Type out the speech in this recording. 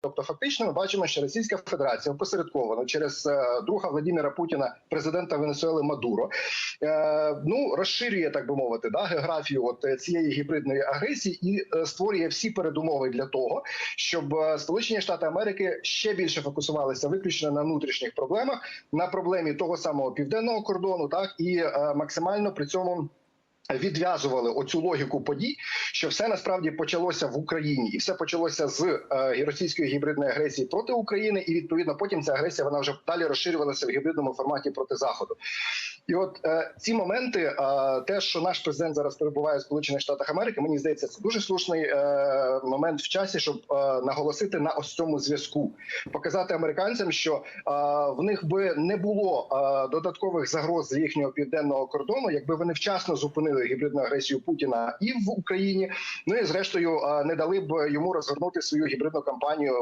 Тобто, фактично, ми бачимо, що Російська Федерація опосередковано через е, друга Владимира Путіна, президента Венесуели Мадуро, е, ну розширює так би мовити, да географію от е, цієї гібридної агресії і створює всі передумови для того, щоб Сполучені Штати Америки ще більше фокусувалися виключно на внутрішніх проблемах, на проблемі того самого південного кордону, так і максимально при цьому. Відв'язували оцю логіку подій, що все насправді почалося в Україні, і все почалося з е, російської гібридної агресії проти України, і відповідно потім ця агресія вона вже далі розширювалася в гібридному форматі проти заходу. І от е, ці моменти, е, те, що наш президент зараз перебуває в Сполучених Штатах Америки, мені здається, це дуже слушний е, момент в часі, щоб е, наголосити на ось цьому зв'язку, показати американцям, що е, в них би не було е, додаткових загроз з їхнього південного кордону, якби вони вчасно зупинили гібридну агресію Путіна і в Україні. Ну і зрештою не дали б йому розгорнути свою гібридну кампанію